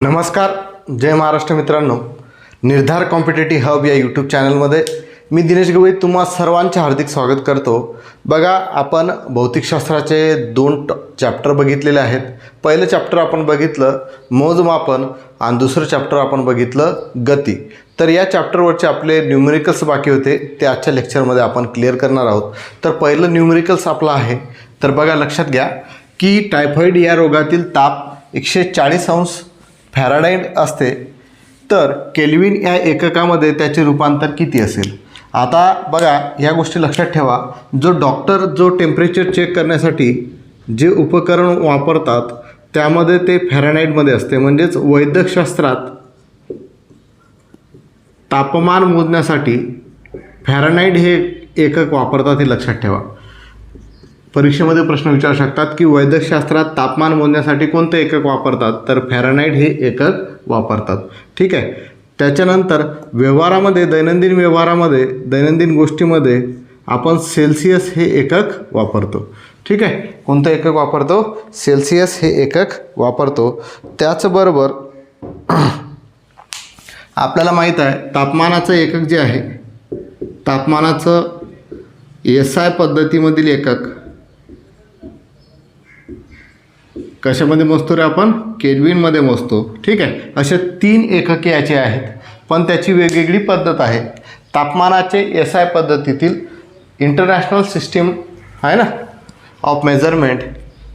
नमस्कार जय महाराष्ट्र मित्रांनो. निर्धार कॉम्पिटेटिव्ह हब या यूट्यूब चॅनलमध्ये मी दिनेश गवई तुम्हा सर्वांचे हार्दिक स्वागत करतो. बघा आपण भौतिकशास्त्राचे दोन ट चॅप्टर बघितलेले आहेत. पहिलं चॅप्टर आपण बघितलं मोजमापन आणि दुसरं चॅप्टर आपण बघितलं गती. तर या चॅप्टरवरचे आपले न्यूमेरिकल्स बाकी होते ते आजच्या लेक्चरमध्ये आपण क्लिअर करणार आहोत. तर पहिलं न्यूमेरिकल्स आपलं आहे. तर बघा लक्षात घ्या की टायफॉईड या रोगातील ताप एकशे चाळीस अंश फॅराडाईड असते तर केल्विन या एककामध्ये त्याचे रूपांतर किती असेल? आता बघा या गोष्टी लक्षात ठेवा. जो डॉक्टर जो टेम्परेचर चेक करण्यासाठी जे उपकरण वापरतात त्यामध्ये ते फॅरानाईडमध्ये असते. म्हणजेच वैद्यकशास्त्रात तापमान मोजण्यासाठी फॅरानाईड हे एकक वापरतात हे लक्षात ठेवा. परीक्षेमध्ये प्रश्न विचारू शकतात की वैद्यकशास्त्रात तापमान मोजण्यासाठी कोणतं एकक वापरतात? तर फॅरानाईट हे एकक वापरतात. ठीक आहे? त्याच्यानंतर व्यवहारामध्ये दैनंदिन व्यवहारामध्ये दैनंदिन गोष्टीमध्ये आपण सेल्सिअस हे एकक वापरतो. ठीक आहे? कोणतं एकक वापरतो? सेल्सिअस हे एकक वापरतो. त्याचबरोबर आपल्याला माहीत आहे तापमानाचं एकक जे आहे तापमानाचं एस आय पद्धतीमधील एकक कशामध्ये मोजतो रे आपण? केल्विनमध्ये मोजतो. ठीक आहे? असे तीन एकके याचे आहेत. पण त्याची वेगवेगळी पद्धत आहे. तापमानाचे एस आय पद्धतीतील इंटरनॅशनल सिस्टीम आहे ना? Of measurement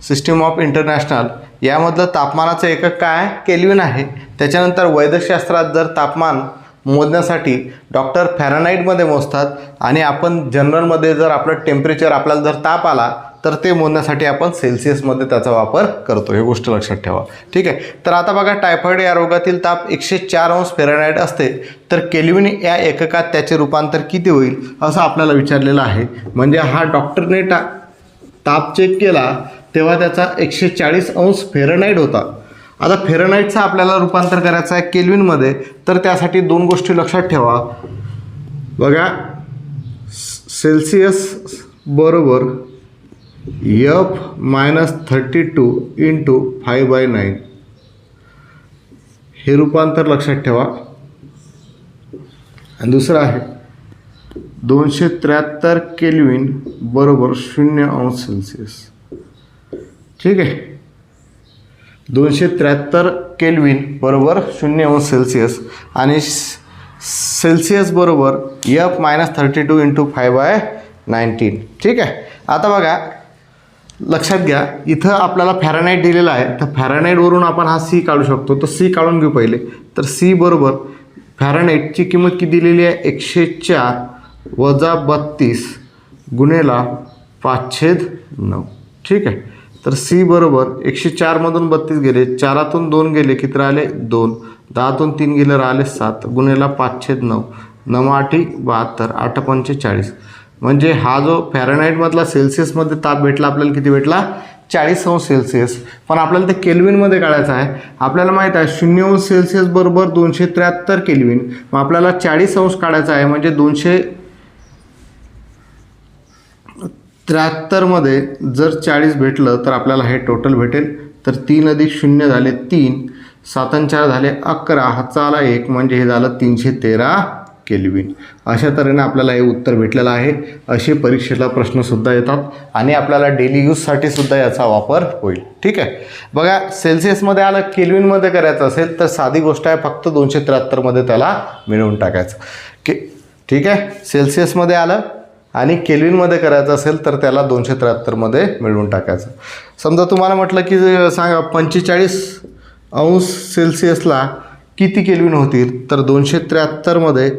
system of international यामधलं तापमानाचं एकक काय केलविन केल्विन आहे. त्याच्यानंतर वैद्यकशास्त्रात जर तापमान मोजण्यासाठी डॉक्टर फॅरानाईटमध्ये मोजतात आणि आपण जनरलमध्ये जर आपलं टेम्परेचर आपल्याला जर ताप आला तर ते मोजण्यासाठी आपण सेल्सिअसमध्ये त्याचा वापर करतो. हे गोष्ट लक्षात ठेवा. ठीक आहे? तर आता बघा टायफॉईड या रोगातील ताप एकशे चार अंश फेरानाईट असते. तर केल्विन या एककात त्याचे रूपांतर किती होईल? असं आपल्याला विचारलेलं आहे. म्हणजे हा डॉक्टरने टा ताप चेक केला तेव्हा त्याचा एकशे चाळीस अंश फेरनाईट होता. आता फेरनाईटचं आपल्याला रूपांतर करायचं आहे केल्विनमध्ये. तर त्यासाठी दोन गोष्टी लक्षात ठेवा. बघा सेल्सिअस बरोबर F minus thirty two into five by nine हे रूपांतर लक्षात ठेवा. आणि दुसरं आहे दोनशे त्र्याहत्तर केल्विन बरोबर शून्य अंश सेल्सिअस. ठीक आहे. दोनशे त्र्याहत्तर केल्विन बरोबर शून्य अंश सेल्सिअस आणि सेल्सिअस बरोबर F minus thirty two into five by nineteen ठीक आहे. आता बघा लक्षात घ्या इथं आपल्याला फॅरानाईट दिलेला आहे. तर फॅरानाईटवरून आपण हा सी काढू शकतो. तर सी काढून घेऊ पहिले. तर सी बरोबर फॅरानाईटची किंमत किती दिलेली आहे? एकशे चार वजा बत्तीस गुन्हेला पाचशेद नऊ. ठीक आहे? तर सी बरोबर एकशे चारमधून बत्तीस गेले. चारातून दोन गेले. किती राहिले? दोन. दहातून तीन गेले. राहिले सात. गुन्हेला पाचशेद नऊ. नऊ आठी बहात्तर. आठ पंचेचाळीस. म्हणजे हा जो फॅरनाईटमधला सेल्सिअसमध्ये ताप भेटला आपल्याला किती भेटला? चाळीस अंश सेल्सिअस पण आपल्याला ते केल्विनमध्ये काढायचं आहे. आपल्याला माहीत आहे शून्य अंश सेल्सिअस बरोबर दोनशे त्र्याहत्तर केल्विन मग आपल्याला चाळीस अंश काढायचा आहे म्हणजे दोनशे त्र्याहत्तरमध्ये जर चाळीस भेटलं तर आपल्याला हे टोटल भेटेल. तर तीन अधिक शून्य झाले तीन. सातन चार झाले अकरा. हातचा आला एक म्हणजे हे झालं तीनशे तेरा. केल्विन अशा तऱ्हेने आपल्याला हे उत्तर भेटलेलं आहे. असे परीक्षेला प्रश्नसुद्धा येतात आणि आपल्याला डेली यूजसाठी सुद्धा याचा वापर होईल. ठीक आहे? बघा सेल्सिअसमध्ये आलं केल्विनमध्ये करायचं असेल तर साधी गोष्ट आहे फक्त दोनशे त्र्याहत्तरमध्ये त्याला मिळवून टाकायचं. के ठीक आहे? सेल्सिअसमध्ये आलं आणि केल्विनमध्ये करायचं असेल तर त्याला दोनशे त्र्याहत्तरमध्ये मिळवून टाकायचं. समजा तुम्हाला म्हटलं की सांगा पंचेचाळीस अंश सेल्सिअसला किती केल्विन होतील? तर दोनशे त्र्याहत्तरमध्ये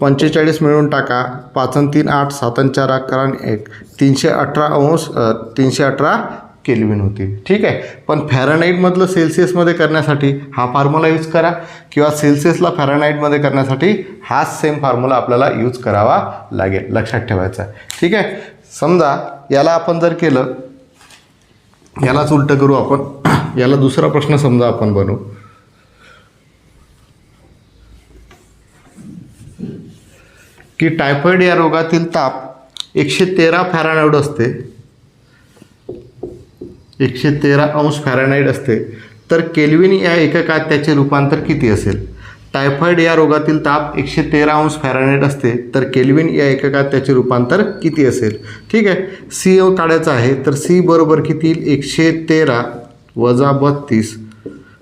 पंचेचाळीस मिळवून टाका. पाचन तीन आठ सातन चार अकरा एक. तीनशे अठरा अंश तीनशे अठरा केल्विन होतील. ठीक आहे? पण फॅरानाईटमधलं सेल्सिअसमध्ये करण्यासाठी हा फॉर्म्युला यूज करा. किंवा सेल्सिअसला फॅरानाईटमध्ये करण्यासाठी हाच सेम फॉर्म्युला आपल्याला यूज करावा लागेल. लक्षात ठेवायचा. आहे ठीक आहे? समजा याला आपण जर केलं यालाच उलटं करू आपण. याला दुसरा प्रश्न समजा आपण बनवू. की टायफॉईड या रोगातील ताप एकशे तेरा फॅरानाईड असते. एकशे तेरा अंश फॅरानाईड असते. तर केल्विन या एककात त्याचे रूपांतर किती असेल? टायफॉईड या रोगातील ताप एकशे तेरा अंश फॅरानेट असते. तर केल्विन या एककात त्याचे रूपांतर किती असेल? ठीक आहे. सी काढायचं आहे. तर सी बरोबर किती येईल? एकशे तेरा वजा बत्तीस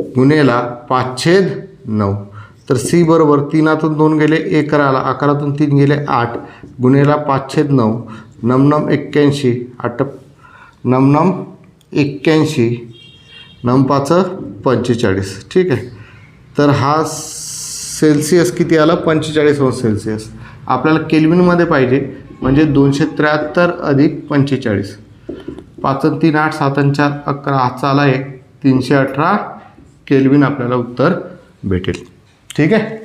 गुन्हेला पाचशे नऊ. तर सी बरोबर तीनातून दोन गेले एकराला अकरातून तीन गेले आठ. गुन्हेला पाचशे नऊ. नमनम एक्क्याऐंशी. आठ नमनम एक्क्याऐंशी. नमपाचं पंचेचाळीस. ठीक आहे. तर हा सेल्सिअस किती आला? पंचेचाळीस अंश सेल्सिअस. आपल्याला केल्विनमध्ये पाहिजे म्हणजे दोनशे त्र्याहत्तर अधिक पंचेचाळीस. पाच तीन आठ सातांच्या चार अकरा हातचा आला एक. तीनशे अठरा केल्विन आपल्याला उत्तर भेटेल. ठीक आहे?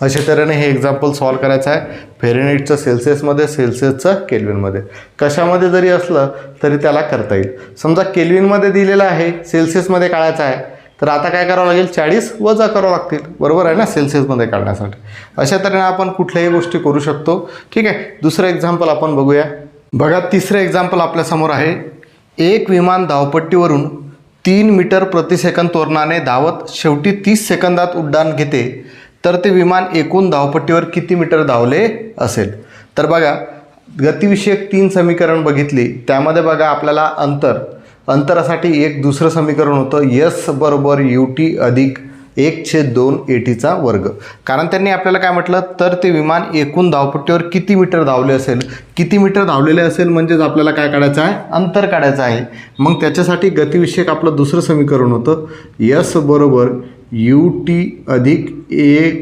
अशा तऱ्हेने हे एक्झाम्पल सॉल्व करायचं आहे. फेरेनेटचं सेल्सिअसमध्ये सेल्सिअसचं केल्विनमध्ये कशामध्ये जरी असलं तरी त्याला करता येईल. समजा केल्विनमध्ये दिलेलं आहे सेल्सिअसमध्ये काढायचं आहे तर आता काय करावं लागेल? चाळीस वजा करावं लागतील. बरोबर आहे ना? सेल्सिअसमध्ये काढण्यासाठी. अशा तऱ्हेने आपण कुठल्याही गोष्टी करू शकतो. ठीक आहे? दुसरं एक्झाम्पल आपण बघूया. बघा तिसरं एक्झाम्पल आपल्यासमोर आहे. एक विमान धावपट्टीवरून तीन मीटर प्रति सेकंद तोरणाने धावत शेवटी तीस सेकंदात उड्डाण घेते तर ते विमान एकूण धावपट्टीवर किती मीटर धावले असेल? तर बघा गतिविषयक तीन समीकरण बघितली त्यामध्ये बघा आपल्याला अंतर. अंतरासाठी एक दुसरं समीकरण होतं यस बरोबर यू टी अधिक एक छेद दोन ए टीचा वर्ग. कारण त्यांनी आपल्याला काय म्हटलं? तर ते विमान एकूण धावपट्टीवर किती मीटर धावले असेल? किती मीटर धावलेले असेल? म्हणजेच आपल्याला काय काढायचं आहे? अंतर काढायचं आहे. मग त्याच्यासाठी गतिविषयक आपलं दुसरं समीकरण होतं. यस बरोबर यू टी अधिक ए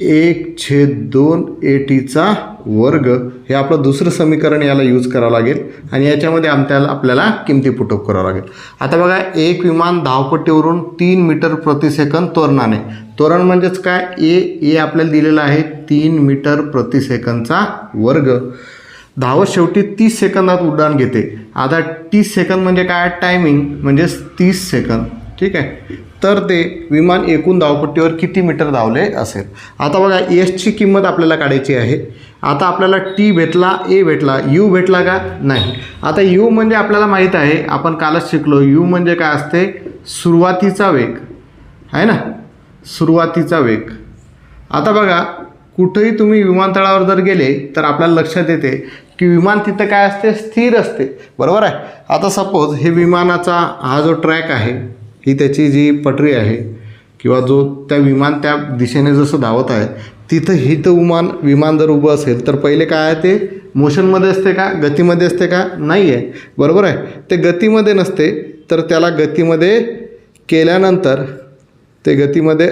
एक छेद दोन ए टीचा वर्ग हे आपलं दुसरं समीकरण याला यूज करावं लागेल. आणि याच्यामध्ये आमच्याला आपल्याला किमती पुटअप करावं लागेल. आता बघा एक विमान धावपट्टीवरून तीन मीटर प्रतिसेकंद तोरणाने. तोरण म्हणजेच काय? ए ए आपल्याला दिलेलं आहे तीन मीटर प्रतिसेकंदचा वर्ग. धावत शेवटी तीस सेकंदात उड्डाण घेते. आता तीस सेकंद म्हणजे काय? टायमिंग म्हणजेच तीस सेकंद. ठीक आहे? तर ते विमान एकूण धावपट्टीवर किती मीटर धावले असेल? आता बघा एसची किंमत आपल्याला काढायची आहे. आता आपल्याला टी भेटला ए भेटला यू भेटला का? नाही. आता यू म्हणजे आपल्याला माहीत आहे आपण कालच शिकलो यू म्हणजे काय असते? सुरुवातीचा वेग. आहे ना? सुरुवातीचा वेग. आता बघा कुठंही तुम्ही विमानतळावर जर गेले तर आपल्याला लक्षात येते की विमान तिथं काय असते? स्थिर असते. बरोबर आहे? आता सपोज हे विमानाचा हा जो ट्रॅक आहे ही त्याची जी पटरी आहे किंवा जो त्या विमान त्या दिशेने जसं धावत आहे तिथं हित विमान विमान जर उभं असेल तर पहिले काय आहे ते? मोशनमध्ये असते का? गतीमध्ये असते का? नाही आहे बरोबर आहे? ते गतीमध्ये नसते तर त्याला गतीमध्ये केल्यानंतर ते गतीमध्ये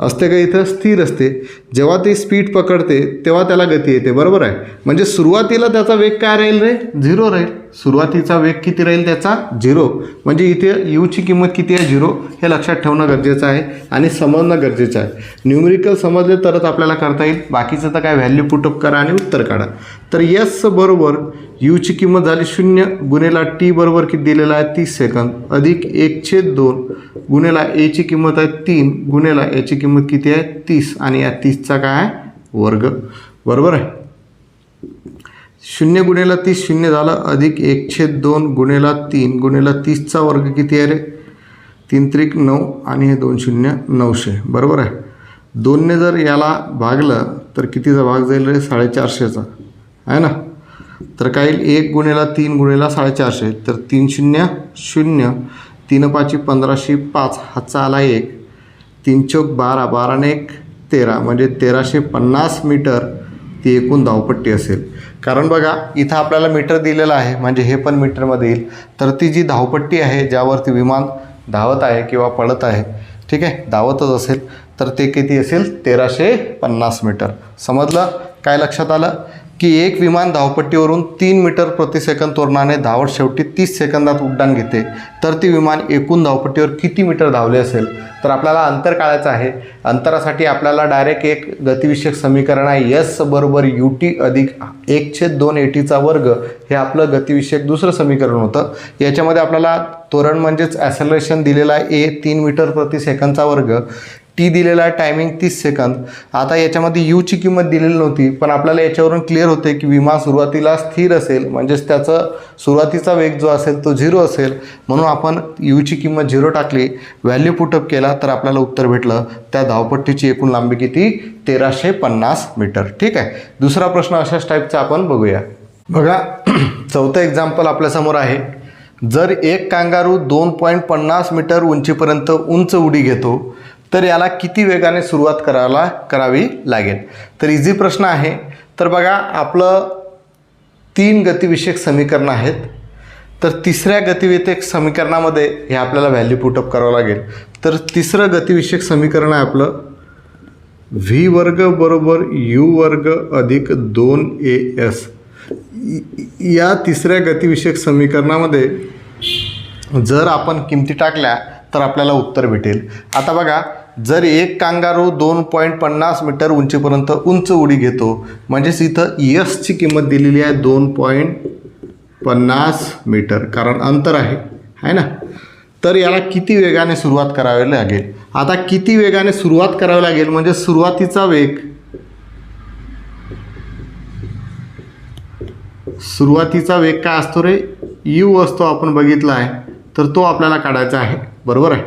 असते का इथं? स्थिर असते. जेव्हा ती स्पीड पकडते तेव्हा त्याला गती येते. बरोबर आहे? म्हणजे सुरुवातीला त्याचा वेग काय राहील रे? झिरो राहील. सुरुवातीचा वेग किती राहील त्याचा? झिरो. म्हणजे इथे यूची किंमत किती आहे? झिरो. हे लक्षात ठेवणं गरजेचं आहे आणि समजणं गरजेचं आहे. न्यूमरिकल समजले तरच आपल्याला करता येईल. बाकीचं तर काय व्हॅल्यू पुटअप करा आणि उत्तर काढा. तर यस बरोबर यूची किंमत झाली शून्य गुन्हेला टी बरोबर किती दिलेला आहे? तीस सेकंद. अधिक एक छेद दोन गुन्हेला एची किंमत आहे तीन गुन्हेला याची किंमत किती आहे? तीस. आणि या तीसचा काय आहे? वर्ग. बरोबर आहे? शून्य गुन्हेला तीस शून्य झालं अधिक एक छेद दोन गुन्हेला तीन गुन्हेला तीसचा वर्ग किती आहे रे? तीन त्रिक नऊ आणि हे दोन शून्य नऊशे. बरोबर आहे? दोनने जर याला भागलं तर कितीचा भाग जाईल रे? साडेचारशेचा. आहे ना? तर काय येईल एक गुन्हेला तीन गुणेला साडेचारशे तर तीन शून्य शून्य तीन पाचशे पंधराशे पाच हाचा आला एक तीन चौक बारा बाराने एक तेरा म्हणजे तेराशे पन्नास मीटर ती एकूण धावपट्टी असेल. कारण बघा इथं आपल्याला मीटर दिलेलं आहे म्हणजे हे पण मीटरमध्ये येईल. तर ती जी धावपट्टी आहे ज्यावरती विमान धावत आहे किंवा पळत आहे ठीक आहे धावतच असेल तर ते किती असेल? तेराशे पन्नास मीटर. समजलं? काय लक्षात आलं? की एक विमान धावपट्टीवरून तीन मीटर प्रति सेकंद तोरणाने धावत शेवटी तीस सेकंदात उड्डाण घेते. तर ती विमान एकूण धावपट्टीवर किती मीटर धावले असेल? तर आपल्याला अंतर काढायचं आहे. अंतरासाठी आपल्याला डायरेक्ट एक गतिविषयक समीकरण आहे. यस बरोबर यू टी अधिक एक छेद दोन एटीचा वर्ग हे आपलं गतिविषयक दुसरं समीकरण होतं. याच्यामध्ये आपल्याला तोरण म्हणजेच ॲसलरेशन दिलेलं आहे ए तीन मीटर प्रति सेकंदचा वर्ग. टी दिलेला आहे टायमिंग तीस सेकंद आता याच्यामध्ये यूची किंमत दिलेली नव्हती पण आपल्याला याच्यावरून क्लिअर होते की विमा सुरुवातीला स्थिर असेल म्हणजेच त्याचं सुरुवातीचा वेग जो असेल तो झिरो असेल. म्हणून आपण यूची किंमत झिरो टाकली व्हॅल्यू पुटअप केला तर आपल्याला उत्तर भेटलं त्या धावपट्टीची एकूण लांबी किती? तेराशे पन्नास मीटर. ठीक आहे? दुसरा प्रश्न अशाच टाईपचा आपण बघूया. बघा चौथं एक्झाम्पल आपल्यासमोर आहे. जर एक कांगारू दोन पॉईंट पन्नास मीटर उंचीपर्यंत उंच उडी घेतो तर याला किती वेगाने सुरुवात करायला करावी लागेल? तर इझी प्रश्न आहे. तर बघा आपलं तीन गतिविषयक समीकरणं आहेत. तर तिसऱ्या गतिविषयक समीकरणामध्ये हे आपल्याला व्हॅल्यू पुटअप करावं लागेल. तर तिसरं गतिविषयक समीकरण आहे आपलं व्ही वर्ग बरोबर यू वर्ग अधिक दोन ए एस या तिसऱ्या गतिविषयक समीकरणामध्ये जर आपण किमती टाकल्या तर आपल्याला उत्तर भेटेल. आता बघा जर एक कांगारू दोन पॉईंट पन्नास मीटर उंचीपर्यंत उंच उडी घेतो म्हणजेच इथं यसची किंमत दिलेली आहे दोन पॉईंट पन्नास मीटर. कारण अंतर आहे आहे ना? तर याला किती वेगाने सुरुवात करावी लागेल? आता किती वेगाने सुरुवात करावी लागेल? म्हणजे सुरुवातीचा वेग सुरुवातीचा वेग काय असतो रे? यू असतो आपण बघितला आहे तर तो आपल्याला काढायचा आहे. बरोबर आहे?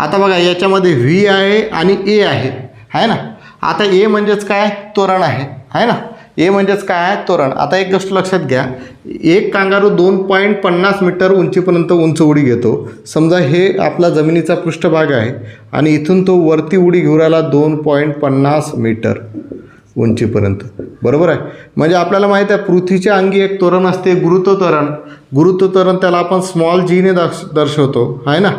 आता बघा याच्यामध्ये व्ही आहे आणि ए आहे. आहे ना? आता ए म्हणजेच काय? तोरण आहे. आहे ना? ए म्हणजेच काय? आहे तोरण. आता एक गोष्ट लक्षात घ्या. एक कांगारू दोन पॉईंट पन्नास मीटर उंचीपर्यंत उंच उडी घेतो. समजा हे आपला जमिनीचा पृष्ठभाग आहे आणि इथून तो वरती उडी घेऊन राहिला दोन पॉईंट पन्नास मीटर उंचीपर्यंत. बरोबर आहे? म्हणजे आपल्याला माहीत आहे पृथ्वीच्या अंगी एक तोरण असते गुरुत्व तोरण. गुरुत्व तोरण त्याला आपण स्मॉल जीने दर्श दर्शवतो. आहे ना?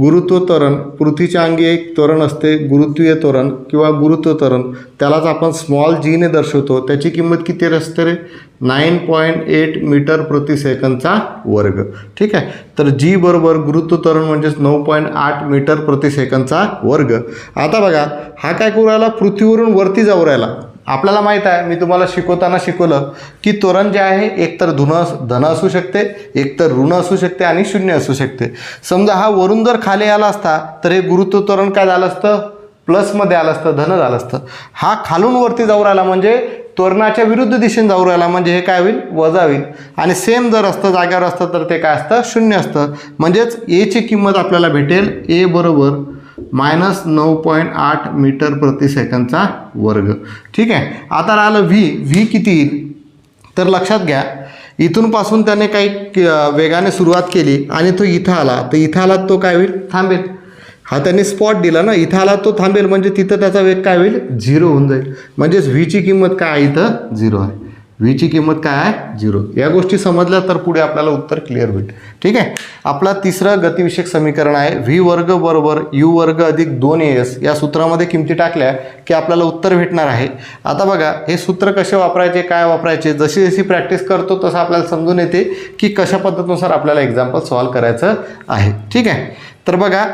गुरुत्व तरण पृथ्वीच्या अंगी एक तोरण असते गुरुत्वीय तोरण किंवा गुरुत्व तरण त्यालाच आपण स्मॉल जीने दर्शवतो. त्याची किंमत किती असते रे? नाईन पॉईंट एट मीटर प्रति सेकंदचा वर्ग. ठीक आहे? तर जी बरोबर गुरुत्व तरण म्हणजेच नऊ पॉईंट आठ मीटर प्रति सेकंदचा वर्ग. आता बघा हा काय करू राहिला? पृथ्वीवरून वरती जाऊ राहिला. आपल्याला माहीत आहे मी तुम्हाला शिकवताना शिकवलं की तोरण जे आहे एकतर धुन धन असू शकते एकतर ऋण असू शकते आणि शून्य असू शकते. समजा हा वरून जर खाली आला असता तर हे गुरुत्व तोरण काय झालं असतं? प्लसमध्ये आलं असतं धन झालं असतं. हा खालून वरती जाऊ राहिला म्हणजे तोरणाच्या विरुद्ध दिशेने जाऊ राहिला म्हणजे हे काय होईल? वजा होईल. आणि सेम जर असतं जाग्यावर असतं तर ते काय असतं? शून्य असतं. म्हणजेच एची किंमत आपल्याला भेटेल ए बरोबर मायनस नऊ पॉईंट आठ मीटर प्रति सेकंदचा वर्ग. ठीक आहे? आता राहिलं व्ही व्ही किती येईल? तर लक्षात घ्या इथून पासून त्याने काही वेगाने सुरुवात केली आणि तो इथं आला. तर इथं आला तो काय होईल? थांबेल. हा त्यांनी स्पॉट दिला ना. इथं आला तो थांबेल. म्हणजे तिथं त्याचा वेग काय होईल? झिरो होऊन जाईल. म्हणजेच व्हीची किंमत काय आहे इथं? झिरो आहे. व्हीची किंमत काय आहे? झिरो या गोष्टी समजल्या तर पुढे आपल्याला उत्तर क्लिअर होईल ठीक आहे? आपला तिसरं गतिविषयक समीकरण आहे व्ही वर्ग बरोबर यू वर्ग अधिक दोन ए एस या सूत्रामध्ये किमती टाकल्या की आपल्याला उत्तर भेटणार आहे. आता बघा हे सूत्र कसे वापरायचे काय वापरायचे? जशी जशी प्रॅक्टिस करतो तसं आपल्याला समजून येते की कशा पद्धतीनुसार आपल्याला एक्झाम्पल सॉल्व करायचं आहे. ठीक आहे? तर बघा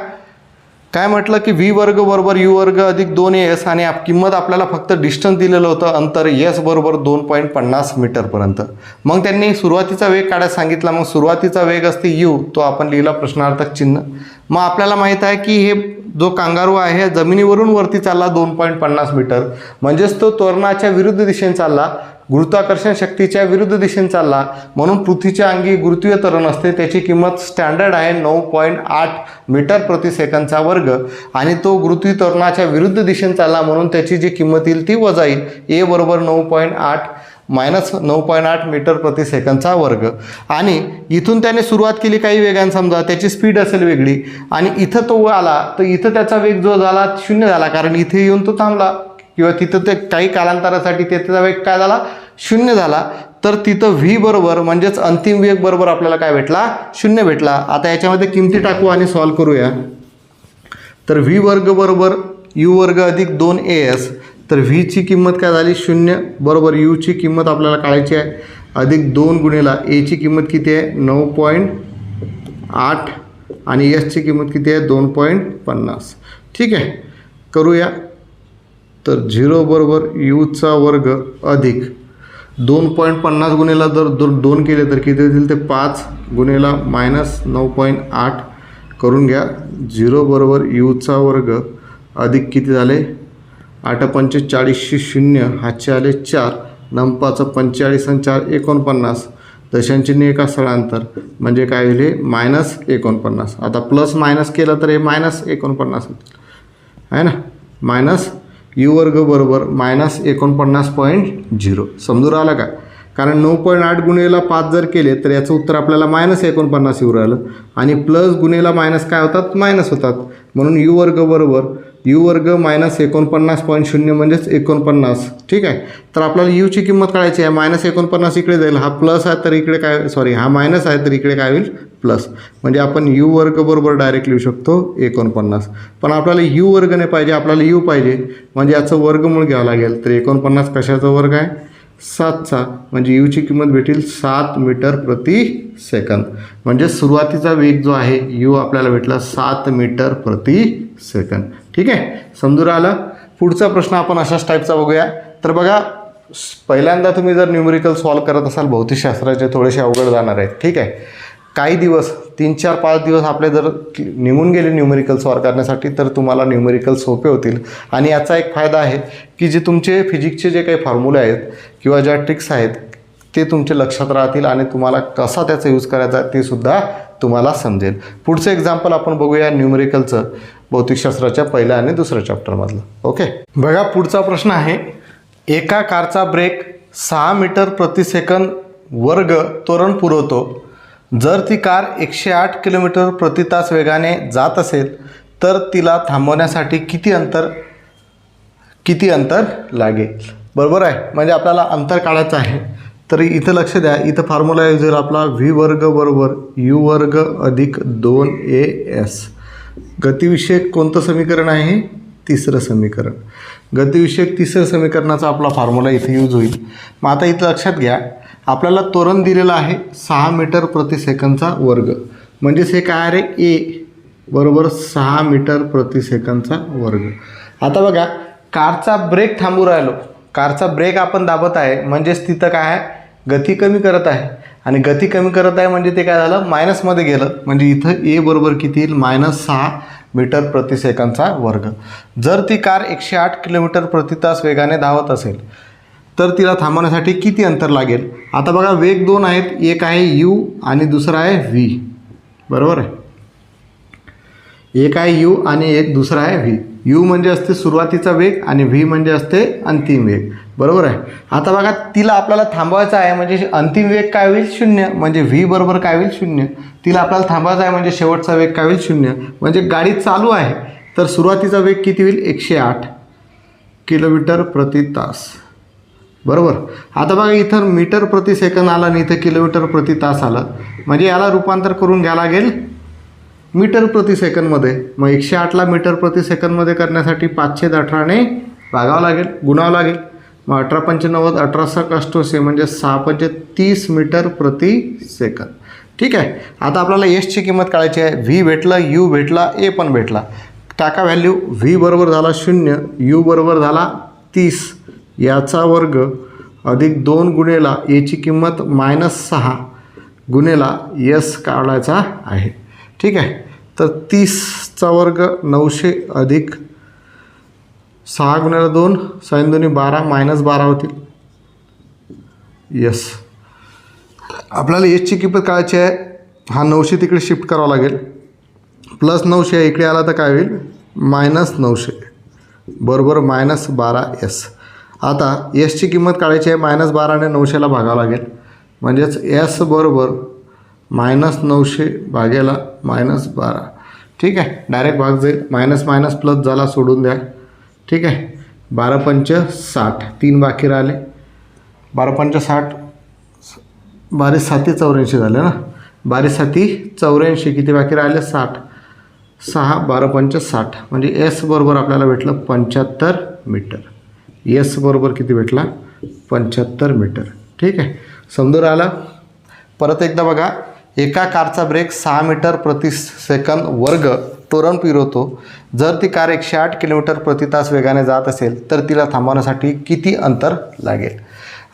काय म्हटलं की व्ही वर्ग बरोबर यू वर्ग अधिक दोन एस आणि आप किंमत आपल्याला फक्त डिस्टन्स दिलेलं होतं अंतर एस बरोबर दोन पॉईंट पन्नास मीटरपर्यंत मग त्यांनी सुरुवातीचा वेग काढायला सांगितला. मग सुरुवातीचा वेग असते यू तो आपण लिहिला प्रश्नार्थक चिन्ह. मग आपल्याला माहीत आहे की हे जो कांगारू आहे जमिनीवरून वरती चालला दोन पॉईंट पन्नास मीटर म्हणजेच तो तोरणाच्या विरुद्ध दिशेने चालला. गुरुत्वाकर्षण शक्तीच्या विरुद्ध दिशेने चालला. म्हणून पृथ्वीच्या अंगी गुरुत्वीय तरण असते. त्याची किंमत स्टँडर्ड आहे नऊ पॉईंट आठ मीटर प्रति सेकंदचा वर्ग. आणि तो गुरुत्वी तरुणाच्या विरुद्ध दिशेने चालला. म्हणून त्याची जी किंमत येईल ती वजा येईल. ए बरोबर नऊ पॉईंट आठ मायनस नऊ पॉईंट आठ मीटर प्रति सेकंदचा वर्ग. आणि इथून त्याने सुरुवात केली काही वेगाने. समजा त्याची स्पीड असेल वेगळी. आणि इथं तो आला तर इथं त्याचा वेग जो झाला शून्य झाला. कारण इथे येऊन तो थांबला. किंवा तिथं ते काही कालांतरासाठी त्याचा वेग काय झाला? शून्य झाला. तर तिथं व्ही बरोबर म्हणजेच अंतिम वेग बरोबर आपल्याला काय भेटला? शून्य भेटला. आता याच्यामध्ये किमती टाकू आणि सॉल्व करूया. तर व्ही वर्ग बरोबर यू वर्ग अधिक दोन ए एस तर व्हीची किंमत काय झाली? शून्य. बरोबर यूची किंमत आपल्याला काढायची आहे. अधिक दोन गुणेला एची किंमत किती आहे? नऊ पॉईंट आठ. आणि एसची किंमत किती आहे? दोन पॉईंट पन्नास. ठीक आहे. करूया. तर झिरो बरोबर यूचा वर्ग अधिक. दोन पॉईंट पन्नास गुन्हेला जर दो दोन केले तर किती होतील ते पाच गुन्हेला मायनस नऊ पॉईंट आठ करून घ्या. झिरो बरोबर यूचा वर्ग अधिक किती झाले? आठ पंचेचाळीसशे शून्य हातचे आले चार नंपाचं पंचेचाळीस आणि चार एकोणपन्नास. दशांची एका स्थळांतर? म्हणजे काय होईल? हे मायनस एकोणपन्नास. आता प्लस मायनस केलं तर हे मायनस एकोणपन्नास होतील. आहे ना? मायनस यू वर्ग बरोबर मायनस एकोणपन्नास पॉईंट झिरो. समजून राहिलं का? कारण नऊ पॉईंट आठ गुणेला पाच जर केले तर याचं उत्तर आपल्याला मायनस एकोणपन्नास येऊ राहिलं. आणि प्लस गुणेला मायनस काय होतात? मायनस होतात. म्हणून यू वर्ग बरोबर यू वर्ग मायनस एकोणपन्नास पॉईंट शून्य म्हणजेच एकोणपन्नास. ठीक आहे? तर आपल्याला यूची किंमत काढायची आहे. मायनस एकोणपन्नास इकडे जाईल. हा प्लस आहे तर इकडे काय सॉरी हा मायनस आहे तर इकडे काय होईल? प्लस म्हणजे आपण यू वर्ग बरोबर डायरेक्ट लिहू शकतो एकोणपन्नास. पण आपल्याला यू वर्ग नाही पाहिजे आपल्याला यू पाहिजे. म्हणजे याचं वर्गमूळ घ्यावं लागेल. तर एकोणपन्नास कशाचा वर्ग आहे? सातचा. म्हणजे यूची किंमत भेटेल सात मीटर प्रति सेकंद. म्हणजे सुरुवातीचा वेग जो आहे यू आपल्याला भेटला सात मीटर प्रति सेकंद. ठीक आहे? समजून आलं पुढचा प्रश्न आपण अशाच टाईपचा बघूया. तर बघा पहिल्यांदा तुम्ही जर न्यूमरिकल सॉल्व करत असाल भौतिकशास्त्राचे थोडेसे अवघड जाणार आहेत. ठीक आहे? काही दिवस तीन चार पाच दिवस आपले जर निघून गेले न्यूमरिकल सॉल्व करण्यासाठी तर तुम्हाला न्यूमरिकल सोपे होतील. आणि याचा एक फायदा आहे की जे तुमचे फिजिक्सचे जे काही फॉर्म्युले आहेत किंवा ज्या ट्रिक्स आहेत ते तुमचे लक्षात राहतील आणि तुम्हाला कसा त्याचा यूज करायचा ते सुद्धा तुम्हाला समजेल. पुढचं एक्झाम्पल आपण बघूया न्यूमेरिकलचं भौतिकशास्त्राच्या पहिल्या आणि दुसऱ्या चॅप्टरमधलं ओके बघा पुढचा प्रश्न आहे. एका कारचा ब्रेक सहा मीटर प्रतिसेकंद वर्ग त्वरण पुरवतो. जर ती कार एकशे आठ किलोमीटर प्रति तास वेगाने जात असेल तर तिला थांबवण्यासाठी किती अंतर किती अंतर लागेल? बरोबर आहे? म्हणजे आपल्याला अंतर काढायचं आहे. तर इथं लक्ष द्या. इथं फॉर्म्युला यूज होईल आपला व्ही वर्ग बरोबर यू वर्ग अधिक दोन ए एस गतिविषयक कोणतं समीकरण आहे तिसरं समीकरण. गतिविषयक तिसरं समीकरणाचा आपला फॉर्म्युला इथे यूज होईल. मग आता इथं लक्षात घ्या. आपल्याला त्वरण दिलेलं आहे सहा मीटर प्रति सेकंदचा वर्ग. म्हणजेच हे काय आहे रे? ए बरोबर सहा मीटर प्रति सेकंदचा वर्ग. आता बघा कारचा ब्रेक थांबू राहिलो. कारचा ब्रेक आपण दाबत आहे म्हणजेच तिथं काय आहे? गती कमी करत आहे. आणि गती कमी करत आहे म्हणजे ते काय झालं? मायनसमध्ये गेलं. म्हणजे इथं ए बरोबर किती येईल? मायनस सहा मीटर प्रति सेकंदचा वर्ग. जर ती कार एकशे आठ किलोमीटर प्रति तास वेगाने धावत असेल तर तिला थांबवण्यासाठी किती अंतर लागेल? आता बघा वेग दोन आहेत. एक आहे यू आणि दुसरा आहे व्ही. बरोबर आहे? एक आहे यू आणि एक दुसरा आहे व्ही. यू म्हणजे असते सुरुवातीचा वेग आणि व्ही म्हणजे असते अंतिम वेग. बरोबर आहे? आता बघा तिला आपल्याला थांबवायचा आहे म्हणजे अंतिम वेग काय होईल? शून्य. म्हणजे व्ही बरोबर काय होईल? शून्य. तिला आपल्याला थांबवायचा आहे म्हणजे शेवटचा वेग काय होईल? शून्य. म्हणजे गाडी चालू आहे. तर सुरुवातीचा वेग किती होईल? एकशे आठ किलोमीटर प्रति तास. बरोबर? आता बघा इथं मीटर प्रति सेकंद आला आणि इथं किलोमीटर प्रति तास आलं. म्हणजे याला रूपांतर करून घ्यावं लागेल मीटर प्रति सेकंदमध्ये. मग एकशे आठला मीटर प्रति सेकंदमध्ये करण्यासाठी पाचशे अठराने भागावं लागेल गुणावं लागेल. मग अठरा पंच्याण्णवद अठरा सक अष्टोशे म्हणजे सहा पंचे तीस मीटर प्रति सेकंद. ठीक आहे? आता आपल्याला एसची किंमत काढायची आहे. व्ही भेटला यू भेटला ए पण भेटला. टाका व्हॅल्यू व्ही बरोबर झाला शून्य यू बरोबर झाला तीस. याचा वर्ग अधिक दोन गुणेला एची किंमत मायनस सहा गुणेला यस काढायचा आहे. ठीक आहे? तर तीसचा वर्ग नऊशे अधिक सहा गुणिला दोन साईन दोन्ही बारा मायनस बारा होतील. यस आपल्याला एसची किंमत काढायची आहे हा नऊशे तिकडे शिफ्ट करावा लागेल. प्लस नऊशे इकडे आला तर काय होईल? मायनस नऊशे. बरोबर मायनस बारा एस आता एसची किंमत काढायची आहे मायनस बाराने नऊशेला भागावं लागेल. म्हणजेच एस बरोबर मायनस नऊशे भागेला मायनस बारा. ठीक आहे? डायरेक्ट भाग जाईल मायनस मायनस प्लस झाला सोडून द्या. ठीक आहे? बारा पंच साठ. तीन बाकी राहिले. बारा पंच साठ बारीस साती चौऱ्याऐंशी झाले ना? बारीस साती चौऱ्याऐंशी किती बाकी राहिले? साठ. सहा बारा पंच साठ. म्हणजे एस बरोबर आपल्याला भेटलं पंच्याहत्तर मीटर. एस बरोबर किती भेटला? पंच्याहत्तर मीटर. ठीक आहे? समजून आलं परत एकदा बघा. एका कारचा ब्रेक सहा मीटर प्रति सेकंद वर्ग तोरण पिरवतो जर ती कार एकशे आठ किलोमीटर प्रति तास वेगाने जात असेल तर तिला थांबवण्यासाठी किती अंतर लागेल?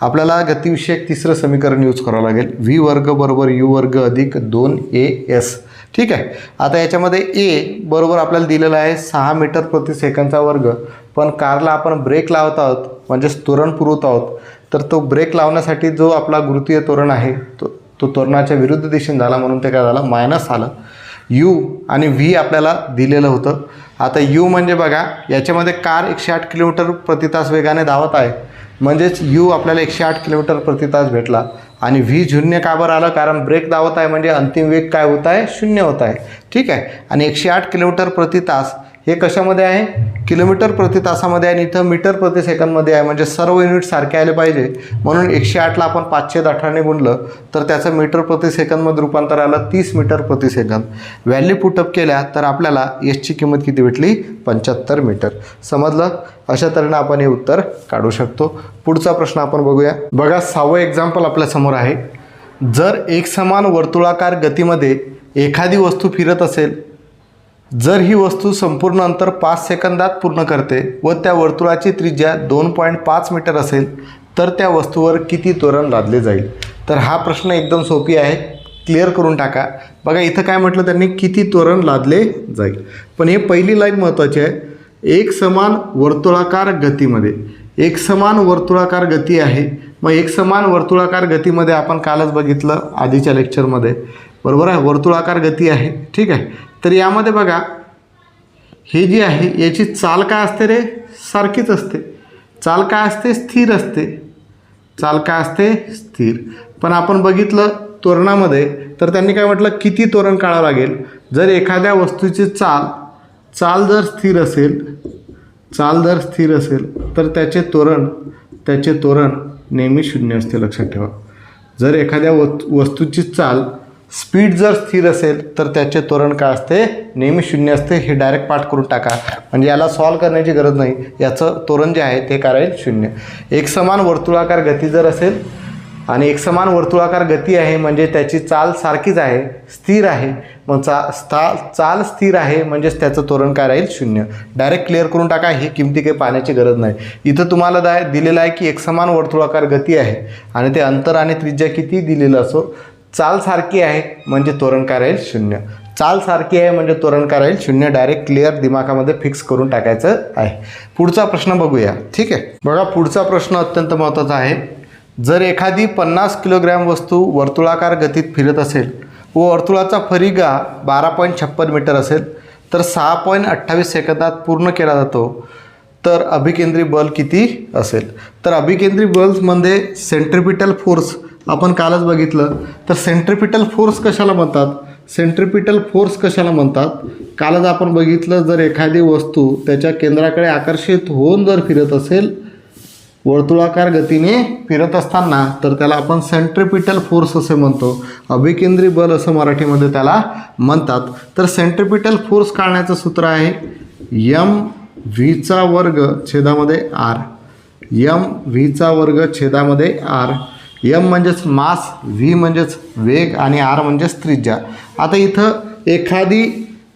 आपल्याला गतिविषयक तिसरं समीकरण यूज करावं लागेल. व्ही वर्ग बरोबर यू वर्ग अधिक दोन ए एस. ठीक आहे? आता याच्यामध्ये ए बरोबर आपल्याला दिलेलं आहे सहा मीटर प्रति सेकंदचा वर्ग. पण कारला आपण ब्रेक लावत आहोत म्हणजेच तोरण पुरवत आहोत. तर तो ब्रेक लावण्यासाठी जो आपला गुरुतीय तोरण आहे तो तो तोरणाच्या विरुद्ध दिशेने झाला म्हणून ते काय झालं? मायनस आलं. यू आणि व्ही आपल्याला दिलेलं होतं. आता यू म्हणजे बघा याच्यामध्ये कार एकशे आठ किलोमीटर प्रतितास वेगाने धावत आहे. म्हणजेच यू आपल्याला एकशे आठ किलोमीटर प्रतितास भेटला. आणि व्ही शून्य का बरं आलं? कारण ब्रेक धावत आहे म्हणजे अंतिम वेग काय होत आहे? शून्य होत आहे. ठीक आहे? आणि एकशे आठ किलोमीटर प्रति तास हे कशामध्ये आहे? किलोमीटर प्रति तासामध्ये आहे आणि इथं मीटर प्रति सेकंदमध्ये आहे. म्हणजे सर्व युनिट सारखे आले पाहिजे. म्हणून एकशे आठला आपण पाचशे अठराने गुणलं तर त्याचं मीटर प्रति सेकंदमध्ये रूपांतर आलं तीस मीटर प्रति सेकंद. व्हॅल्यू पुटअप केल्या तर आपल्याला एसची किंमत किती भेटली? पंच्याहत्तर मीटर. समजलं? अशा तऱ्हेनं आपण हे उत्तर काढू शकतो. पुढचा प्रश्न आपण बघूया. बघा सहावं एक्झाम्पल आपल्यासमोर आहे. जर एकसमान वर्तुळाकार गतीमध्ये एखादी वस्तू फिरत असेल जर ही वस्तू संपूर्ण अंतर पाच सेकंदात पूर्ण करते व त्या वर्तुळाची त्रिज्या दोन पॉईंट पाच मीटर असेल तर त्या वस्तूवर किती तोरण लादले जाईल? तर हा प्रश्न एकदम सोपी आहे. क्लिअर करून टाका. बघा इथं काय म्हटलं त्यांनी? किती तोरण लादले जाईल? पण हे पहिली लाईन महत्त्वाची आहे. एक समान वर्तुळाकार गतीमध्ये. एक समान वर्तुळाकार गती आहे. मग एक समान वर्तुळाकार गतीमध्ये आपण कालच बघितलं आधीच्या लेक्चरमध्ये बरोबर आहे? वर्तुळाकार गती आहे. ठीक आहे? तर यामध्ये बघा हे जी आहे याची चाल काय असते रे? सारखीच असते. चाल काय असते? स्थिर असते. चाल काय असते? स्थिर. पण आपण बघितलं तोरणामध्ये तर त्यांनी काय म्हटलं? किती तोरण काढावं लागेल? जर एखाद्या वस्तूची चाल चाल जर स्थिर असेल चाल जर स्थिर असेल तर त्याचे तोरण त्याचे तोरण नेहमी शून्य असते लक्षात ठेवा. जर एखाद्या वस्तूची चाल स्पीड जर स्थिर असेल तर त्याचे तोरण काय असते? नेहमी शून्य असते. हे डायरेक्ट पाठ करून टाका. म्हणजे याला सॉल्व करण्याची गरज नाही. याचं तोरण जे आहे ते करायला शून्य. एक समान वर्तुळाकार गती जर असेल आणि एक समान वर्तुळाकार गती आहे म्हणजे त्याची चाल सारखीच आहे स्थिर आहे मग चा स्था चाल स्थिर आहे म्हणजेच त्याचं तोरण काय राहील शून्य. डायरेक्ट क्लिअर करून टाका. ही किमती काही पाहण्याची गरज नाही. इथं तुम्हाला दाय दिलेलं आहे की एक समान वर्तुळाकार गती आहे आणि ते अंतर आणि त्रिज्या किती दिलेलं असो चाल सारखी आहे म्हणजे तोरणकार राहील शून्य. चाल सारखी आहे म्हणजे तोरणकार राहील शून्य. डायरेक्ट क्लिअर दिमागामध्ये फिक्स करून टाकायचं आहे. पुढचा प्रश्न बघूया. ठीक आहे? बघा पुढचा प्रश्न अत्यंत महत्त्वाचा आहे. जर एखादी पन्नास किलोग्रॅम वस्तू वर्तुळाकार गतीत फिरत असेल व वर्तुळाचा फरिगा बारा पॉईंट छप्पन मीटर असेल तर सहा पॉईंट अठ्ठावीस सेकंदात पूर्ण केला जातो. तर अभिकेंद्री बल किती असेल? तर अभिकेंद्री बल्समध्ये सेंट्रिपिटल फोर्स आपण कालच बघितलं तर सेंट्रिपिटल फोर्स कशाला म्हणतात? सेंट्रिपिटल फोर्स कशाला म्हणतात? कालच आपण बघितलं जर एखादी वस्तू त्याच्या केंद्राकडे आकर्षित होऊन जर फिरत असेल वर्तुळाकार गतीने फिरत असताना तर त्याला आपण सेंट्रिपिटल फोर्स असे म्हणतो. अभिकेंद्री बल असं मराठीमध्ये त्याला म्हणतात. तर सेंट्रिपिटल फोर्स काढण्याचं सूत्र आहे यम व्हीचा वर्ग छेदामध्ये आर. यम व्हीचा वर्ग छेदामध्ये आर. यम म्हणजेच मास व्ही म्हणजेच वेग आणि आर म्हणजेच त्रिज्या. आता इथं एखादी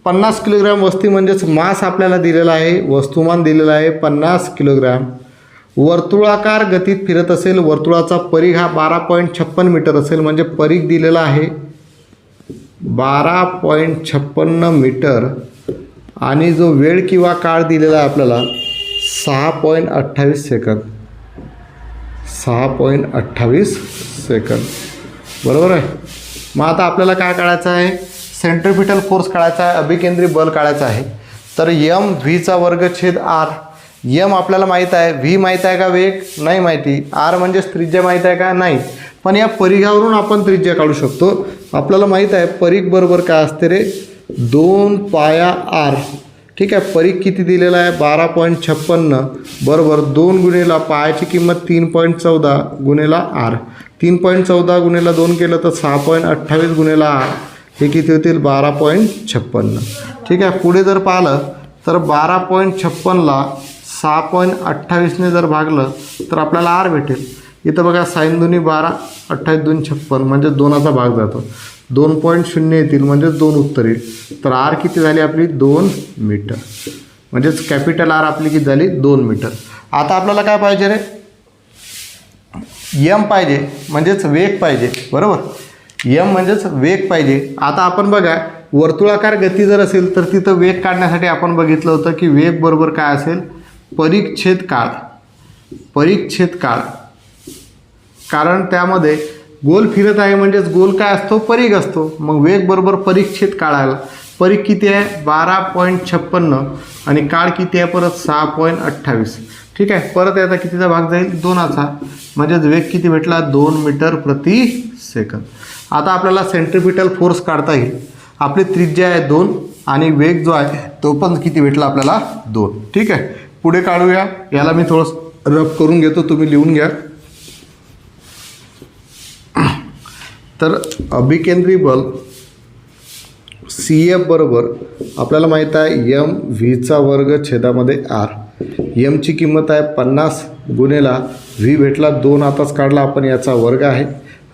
पन्नास किलोग्रॅम वस्ती म्हणजेच मास आपल्याला दिलेला आहे वस्तुमान दिलेलं आहे पन्नास किलोग्रॅम. वर्तुळाकार गतीत फिरत असेल वर्तुळाचा परीघ हा बारा पॉईंट छप्पन मीटर असेल म्हणजे परीघ दिलेला आहे. बारा पॉईंट छप्पन्न मीटर. आणि जो वेळ किंवा काळ दिलेला आहे आपल्याला सहा पॉईंट अठ्ठावीस सेकंद. सहा पॉईंट अठ्ठावीस सेकंद. बरोबर आहे? मग आता आपल्याला काय काढायचं आहे? सेंट्रिपिटल फोर्स काढायचा आहे अभिकेंद्री बल काढायचं आहे. तर यम व्हीचा वर्ग छेद आर यम आपल्याला माहीत आहे. व्ही माहीत आहे का वेग? नाही माहिती. आर म्हणजेच त्रिज्या माहीत आहे का? नाही. पण या परिघावरून आपण त्रिज्या काढू शकतो. आपल्याला माहीत आहे परीघ बरोबर काय असते रे? दोन पाया आर ठीक आहे परीख किती दिलेला आहे? बारा पॉईंट छप्पन्न. बरोबर दोन गुन्हेला पायाची किंमत तीन पॉईंट चौदा गुन्हेला आर. तीन पॉईंट चौदा गुन्हेला दोन केलं तर सहा पॉईंट अठ्ठावीस गुन्हेला आर. हे किती होतील? बारा पॉईंट छप्पन्न. ठीक आहे पुढे जर पाहिलं तर बारा पॉईंट छप्पनला सहा पॉईंट अठ्ठावीसने जर भागलं तर आपल्याला आर भेटेल. इथं बघा साईन दोन्ही बारा अठ्ठावीस दोन छप्पन म्हणजे दोनाचा भाग जातो. दोन पॉईंट शून्य येतील म्हणजेच दोन उत्तर येईल. तर आर किती झाली आपली? दोन मीटर. म्हणजेच कॅपिटल आर आपली किती झाली? दोन मीटर. आता आपल्याला काय पाहिजे रे? यम पाहिजे म्हणजेच वेग पाहिजे बरोबर? यम म्हणजेच वेग पाहिजे. आता आपण बघा वर्तुळाकार गती जर असेल तर तिथं वेग काढण्यासाठी आपण बघितलं होतं की वेग बरोबर काय असेल? परिच्छेद काळ. परिच्छेद काळ. कारण त्यामध्ये गोल फिरत आहे म्हणजेच गोल काय असतो? परीघ असतो. मग वेग बरोबर परीक्षेत काढायला. आला परीघ किती आहे? बारा पॉईंट छप्पन्न. आणि काळ किती आहे परत? सहा पॉईंट अठ्ठावीस. ठीक आहे? परत याचा कितीचा भाग जाईल? दोनाचा. म्हणजेच वेग किती भेटला? दोन मीटर प्रति सेकंद. आता आपल्याला सेंट्रिपिटल फोर्स काढता येईल. आपली त्रिज्या आहे दोन आणि वेग जो आहे तो पण किती भेटला आपल्याला? दोन. ठीक आहे? पुढे काढूया. याला मी थोडंसं रफ करून घेतो. तुम्ही लिहून घ्या. तर अभिकेंद्री बल सी एफ बरोबर आपल्याला माहीत आहे यम व्हीचा वर्ग छेदामध्ये आर यमची किंमत आहे पन्नास गुन्हेला व्ही भेटला दोन आताच काढला आपण याचा वर्ग आहे.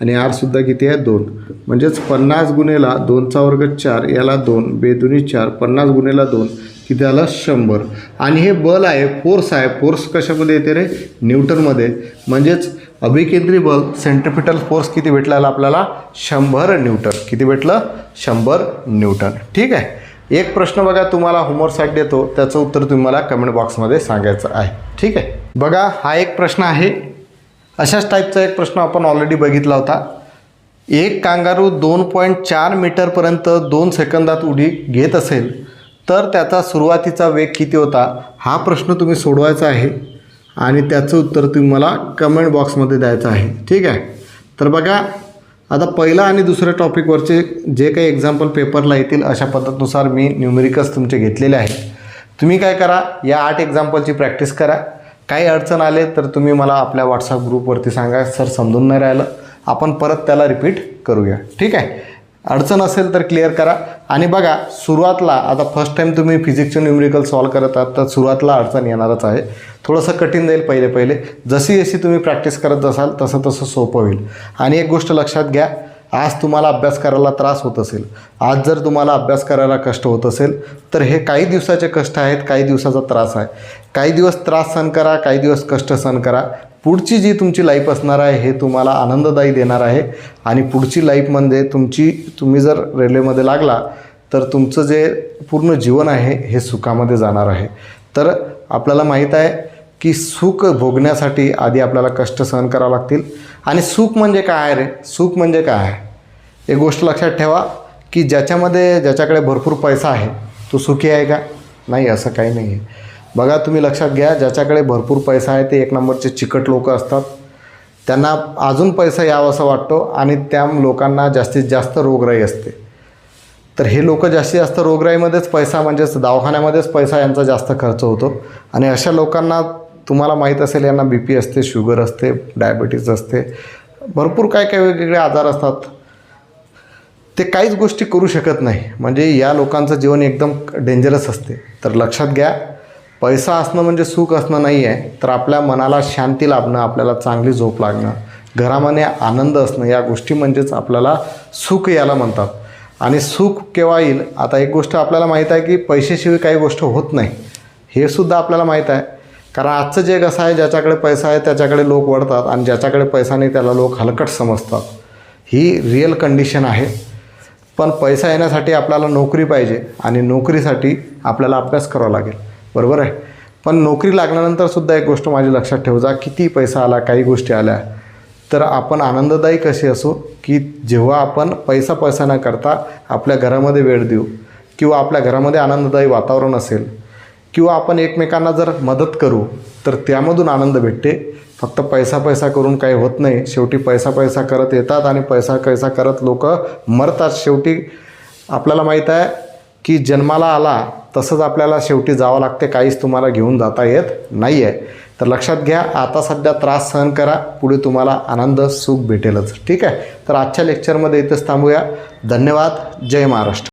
आणि आरसुद्धा किती आहे? दोन. म्हणजेच पन्नास गुन्हेला दोनचा वर्ग चार याला दोन. बेदुनी चार पन्नास गुन्हेला दोन. किती आला? शंभर. आणि हे बल आहे फोर्स आहे. फोर्स कशामध्ये येते रे? न्यूटनमध्ये म्हणजेच अभिकेंद्री बल सेंट्रिपिटल फोर्स किती भेटलेला आपल्याला? शंभर न्यूटन. किती भेटलं? शंभर न्यूटन. ठीक आहे? एक प्रश्न बघा तुम्हाला होमवर्कसाठी देतो. त्याचं उत्तर तुम्ही मला कमेंट बॉक्समध्ये सांगायचं आहे. ठीक आहे? बघा हा एक प्रश्न आहे. अशाच टाईपचा एक प्रश्न आपण ऑलरेडी बघितला होता. एक कांगारू दोन पॉईंट चार मीटरपर्यंत दोन सेकंदात उडी घेत असेल तर त्याचा सुरुवातीचा वेग किती होता? हा प्रश्न तुम्ही सोडवायचा आहे. आणि त्याचं उत्तर तुम्ही मला कमेंट बॉक्समध्ये द्यायचं आहे. ठीक आहे? तर बघा आता पहिला आणि दुसऱ्या टॉपिकवरचे जे काही एक्झाम्पल पेपरला येतील अशा पद्धतीनुसार मी न्यूमेरिकल्स तुमचे घेतलेले आहेत. तुम्ही काय करा या आठ एक्झाम्पलची प्रॅक्टिस करा. काही अडचण आले तर तुम्ही मला आपल्या व्हॉट्सअप ग्रुपवरती सांगा. सर समजून नाही राहिलं. आपण परत त्याला रिपीट करूया. ठीक आहे? अडचण असेल तर क्लिअर करा. आणि बघा सुरुवातला आता फर्स्ट टाईम तुम्ही फिजिक्सचे न्यूमेरिकल सॉल्व करत आहात तर सुरुवातला अडचण येणारच आहे. थोडंसं कठीण जाईल पहिले पहिले जशी जशी तुम्ही प्रॅक्टिस करत असाल तसं तसं सोपं होईल. आणि एक गोष्ट लक्षात घ्या आज तुम्हाला अभ्यास करायला त्रास होत असेल आज जर तुम्हाला अभ्यास करायला कष्ट होत असेल तर हे काही दिवसाचे कष्ट आहेत काही दिवसाचा त्रास आहे. काही दिवस त्रास सहन करा काही दिवस कष्ट सहन करा. पुढची जी तुमची लाईफ असणार आहे हे तुम्हाला आनंददायी देणार आहे. आणि पुढची लाईफमध्ये तुमची तुम्ही जर रेल्वेमध्ये लागला तर तुमचं जे पूर्ण जीवन आहे हे सुखामध्ये जाणार आहे. तर आपल्याला माहीत आहे की सुख भोगण्यासाठी आधी आपल्याला कष्ट सहन करावं लागतील. आणि सुख म्हणजे काय आहे रे? सुख म्हणजे काय? आहे एक गोष्ट लक्षात ठेवा की ज्याच्यामध्ये ज्याच्याकडे भरपूर पैसा आहे तो सुखी आहे का? नाही असं काही नाही आहे बघा तुम्ही लक्षात घ्या ज्याच्याकडे भरपूर पैसा आहे ते एक नंबरचे चिकट लोक असतात. त्यांना अजून पैसा यावा असं वाटतो आणि त्या लोकांना जास्तीत जास्त रोगराई असते. तर हे लोक जास्तीत जास्त रोगराईमध्येच पैसा म्हणजेच दवाखान्यामध्येच पैसा यांचा जास्त खर्च होतो. आणि अशा लोकांना तुम्हाला माहीत असेल यांना बी पी असते शुगर असते डायबिटीज असते. भरपूर काय काय वेगवेगळे आजार असतात. ते काहीच गोष्टी करू शकत नाही. म्हणजे या लोकांचं जीवन एकदम डेंजरस असते. तर लक्षात घ्या पैसा असणं म्हणजे सुख असणं नाही आहे तर आपल्या मनाला शांती लाभणं आपल्याला चांगली झोप लागणं घरामध्ये आनंद असणं या गोष्टी म्हणजेच आपल्याला सुख याला म्हणतात. आणि सुख केव्हा येईल? आता एक गोष्ट आपल्याला माहीत आहे की पैशाशिवाय काही गोष्ट होत नाही. हे सुद्धा आपल्याला माहीत आहे. कारण आजचं जे कसं आहे ज्याच्याकडे पैसा आहे त्याच्याकडे लोक वळतात आणि ज्याच्याकडे पैसा नाही त्याला लोक हलकट समजतात. ही रिअल कंडिशन आहे. पण पैसा येण्यासाठी आपल्याला नोकरी पाहिजे आणि नोकरीसाठी आपल्याला अभ्यास करावा लागेल. बरोबर आहे? पण नोकरी लागल्यानंतर सुद्धा एक गोष्ट माझी लक्षात ठेव जा किती पैसा आला काही गोष्टी आल्या तर आपण आनंददायी कशी असो की जेव्हा आपण पैसा पैसा न करता आपल्या घरामध्ये वेळ देऊ किंवा आपल्या घरामध्ये आनंददायी वातावरण असेल किंवा आपण एकमेकांना जर मदत करू तर त्यामधून आनंद भेटते. फक्त पैसा पैसा करून काही होत नाही. शेवटी पैसा पैसा करत येतात आणि पैसा पैसा करत लोक मरतात. शेवटी आपल्याला माहीत आहे की जन्माला आला तसंच आपल्याला शेवटी जावं लागते. काहीच तुम्हाला घेऊन जाता येत नाही आहे तर लक्षात घ्या आता सध्या त्रास सहन करा. पुढे तुम्हाला आनंद सुख भेटेलच. ठीक आहे? तर आजच्या लेक्चरमध्ये इथंच थांबूया. धन्यवाद. जय महाराष्ट्र.